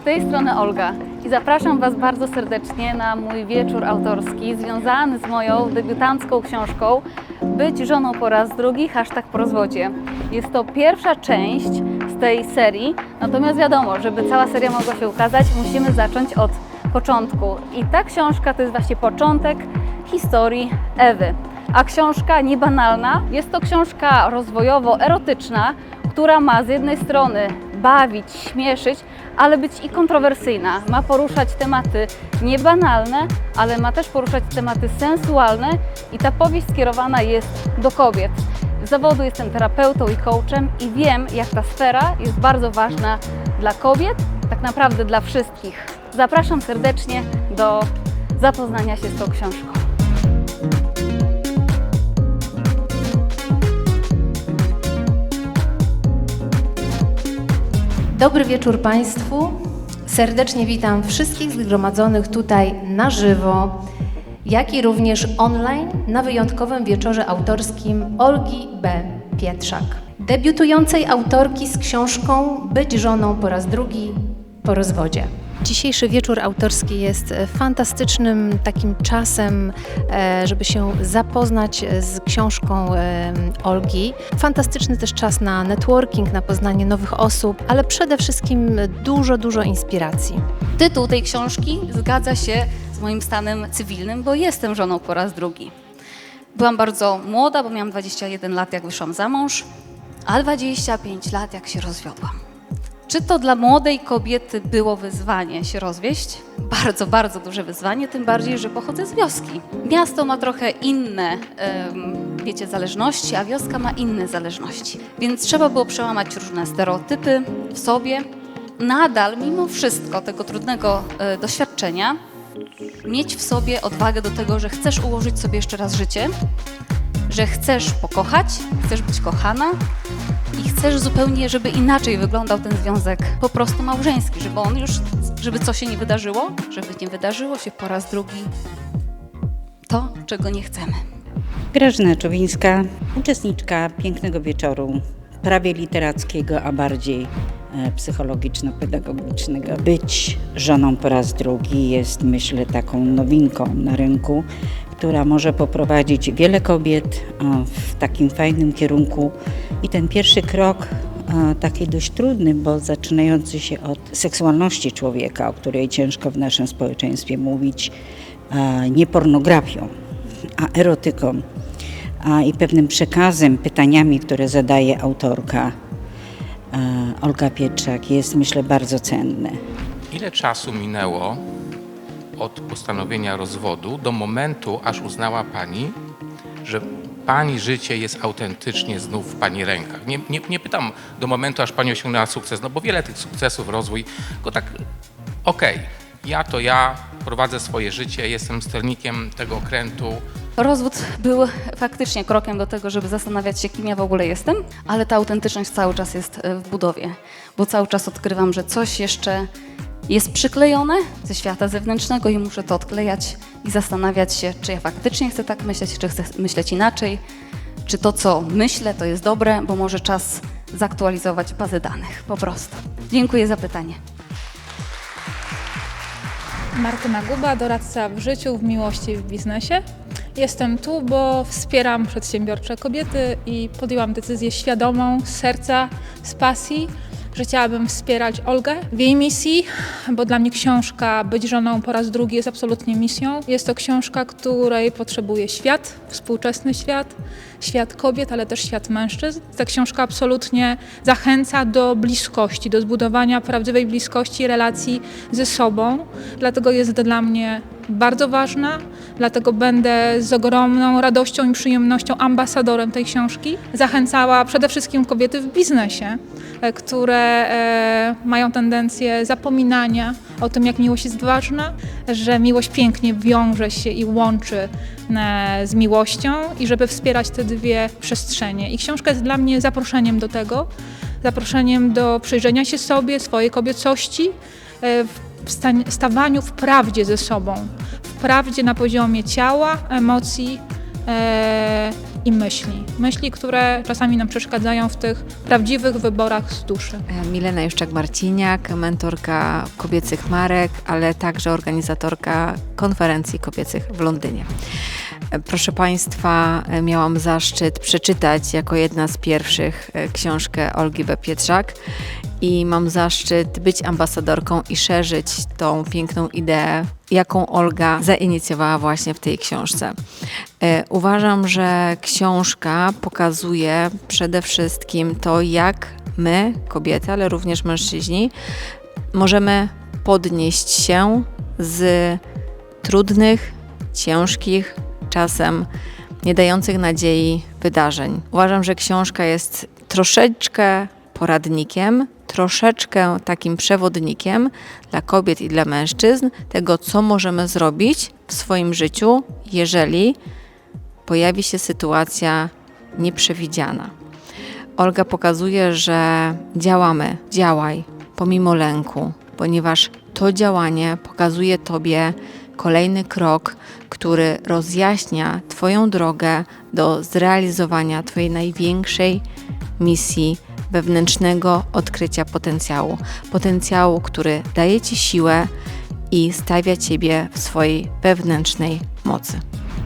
z tej strony Olga i zapraszam Was bardzo serdecznie na mój wieczór autorski związany z moją debiutancką książką Być żoną po raz drugi, hashtag po rozwodzie. Jest to pierwsza część z tej serii, natomiast wiadomo, żeby cała seria mogła się ukazać, musimy zacząć od początku. I ta książka to jest właśnie początek historii Ewy. A książka niebanalna jest to książka rozwojowo-erotyczna, która ma z jednej strony bawić, śmieszyć, ale być i kontrowersyjna. Ma poruszać tematy niebanalne, ale ma też poruszać tematy sensualne i ta powieść skierowana jest do kobiet. Z zawodu jestem terapeutą i coachem i wiem, jak ta sfera jest bardzo ważna dla kobiet, tak naprawdę dla wszystkich. Zapraszam serdecznie do zapoznania się z tą książką. Dobry wieczór Państwu. Serdecznie witam wszystkich zgromadzonych tutaj na żywo, jak i również online na wyjątkowym wieczorze autorskim Olgi B. Pietrzak. Debiutującej autorki z książką Być żoną po raz drugi po rozwodzie. Dzisiejszy wieczór autorski jest e, fantastycznym takim czasem, e, żeby się zapoznać z książką e, Olgi. Fantastyczny też czas na networking, na poznanie nowych osób, ale przede wszystkim dużo, dużo inspiracji. Tytuł tej książki zgadza się z moim stanem cywilnym, bo jestem żoną po raz drugi. Byłam bardzo młoda, bo miałam 21 lat, jak wyszłam za mąż, a 25 lat, jak się rozwiodłam. Czy to dla młodej kobiety było wyzwanie się rozwieść? Bardzo, bardzo duże wyzwanie, tym bardziej, że pochodzę z wioski. Miasto ma trochę inne, wiecie, zależności, a wioska ma inne zależności. Więc trzeba było przełamać różne stereotypy w sobie. Nadal, mimo wszystko tego trudnego e, doświadczenia, mieć w sobie odwagę do tego, że chcesz ułożyć sobie jeszcze raz życie, że chcesz pokochać, chcesz być kochana chcesz zupełnie, żeby inaczej wyglądał ten związek po prostu małżeński, żeby on już, żeby co się nie wydarzyło, żeby nie wydarzyło się po raz drugi to, czego nie chcemy. Grażyna Czowińska, uczestniczka pięknego wieczoru, prawie literackiego, a bardziej e, psychologiczno-pedagogicznego. Być żoną po raz drugi jest, myślę, taką nowinką na rynku, która może poprowadzić wiele kobiet w takim fajnym kierunku. I ten pierwszy krok, taki dość trudny, bo zaczynający się od seksualności człowieka, o której ciężko w naszym społeczeństwie mówić, nie pornografią, a erotyką a i pewnym przekazem, pytaniami, które zadaje autorka Olga Pietrzak, jest myślę bardzo cenne. Ile czasu minęło od postanowienia rozwodu do momentu, aż uznała Pani, że Pani życie jest autentycznie znów w Pani rękach? Nie, nie, nie pytam do momentu, aż Pani osiągnęła sukces, no bo wiele tych sukcesów, rozwój, tylko tak, okej, ja to ja, prowadzę swoje życie, jestem sternikiem tego okrętu, Rozwód był faktycznie krokiem do tego, żeby zastanawiać się, kim ja w ogóle jestem, ale ta autentyczność cały czas jest e, w budowie, bo cały czas odkrywam, że coś jeszcze jest przyklejone ze świata zewnętrznego i muszę to odklejać i zastanawiać się, czy ja faktycznie chcę tak myśleć, czy chcę myśleć inaczej, czy to, co myślę, to jest dobre, bo może czas zaktualizować bazę danych, po prostu. Dziękuję za pytanie. Martyna Guba, doradca w życiu, w miłości i w biznesie. Jestem tu, bo wspieram przedsiębiorcze kobiety i podjęłam decyzję świadomą, z serca, z pasji, że chciałabym wspierać Olgę w jej misji, bo dla mnie książka Być żoną po raz drugi jest absolutnie misją. Jest to książka, której potrzebuje świat, współczesny świat, świat kobiet, ale też świat mężczyzn. Ta książka absolutnie zachęca do bliskości, do zbudowania prawdziwej bliskości relacji ze sobą. Dlatego jest dla mnie bardzo ważna, dlatego będę z ogromną radością i przyjemnością ambasadorem tej książki. Zachęcała przede wszystkim kobiety w biznesie, e, które e, mają tendencję zapominania o tym, jak miłość jest ważna, że miłość pięknie wiąże się i łączy e, z miłością i żeby wspierać te dwie przestrzenie. I książka jest dla mnie zaproszeniem do tego, zaproszeniem do przyjrzenia się sobie, swojej kobiecości, w stawaniu w prawdzie ze sobą, w prawdzie na poziomie ciała, emocji e, i myśli. Myśli, które czasami nam przeszkadzają w tych prawdziwych wyborach z duszy. Milena Juszczak-Marciniak, mentorka kobiecych marek, ale także organizatorka konferencji kobiecych w Londynie. Proszę Państwa, miałam zaszczyt przeczytać jako jedna z pierwszych e, książkę Olgi B. Pietrzak i mam zaszczyt być ambasadorką i szerzyć tą piękną ideę, jaką Olga zainicjowała właśnie w tej książce. E, Uważam, że książka pokazuje przede wszystkim to, jak my, kobiety, ale również mężczyźni, możemy podnieść się z trudnych, ciężkich, czasem nie dających nadziei wydarzeń. Uważam, że książka jest troszeczkę poradnikiem, troszeczkę takim przewodnikiem dla kobiet i dla mężczyzn tego, co możemy zrobić w swoim życiu, jeżeli pojawi się sytuacja nieprzewidziana. Olga pokazuje, że działamy, działaj pomimo lęku, ponieważ to działanie pokazuje Tobie kolejny krok, który rozjaśnia Twoją drogę do zrealizowania Twojej największej misji wewnętrznego odkrycia potencjału. Potencjału, który daje Ci siłę i stawia Ciebie w swojej wewnętrznej mocy.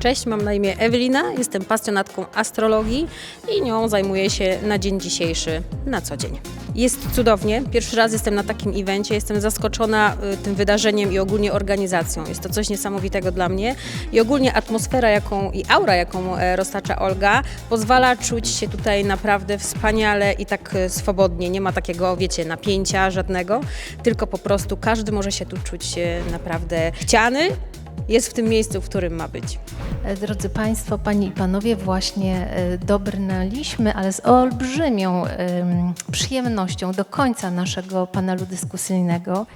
Cześć, mam na imię Ewelina, jestem pasjonatką astrologii i nią zajmuję się na dzień dzisiejszy, na co dzień. Jest cudownie, pierwszy raz jestem na takim evencie, jestem zaskoczona y, tym wydarzeniem i ogólnie organizacją. Jest to coś niesamowitego dla mnie i ogólnie atmosfera jaką, i aura, jaką e, roztacza Olga, pozwala czuć się tutaj naprawdę wspaniale i tak e, swobodnie. Nie ma takiego, wiecie, napięcia żadnego, tylko po prostu każdy może się tu czuć e, naprawdę chciany, jest w tym miejscu, w którym ma być. E, Drodzy Państwo, Panie i Panowie, właśnie e, dobrnęliśmy, ale z olbrzymią em, przyjemnością do końca naszego panelu dyskusyjnego.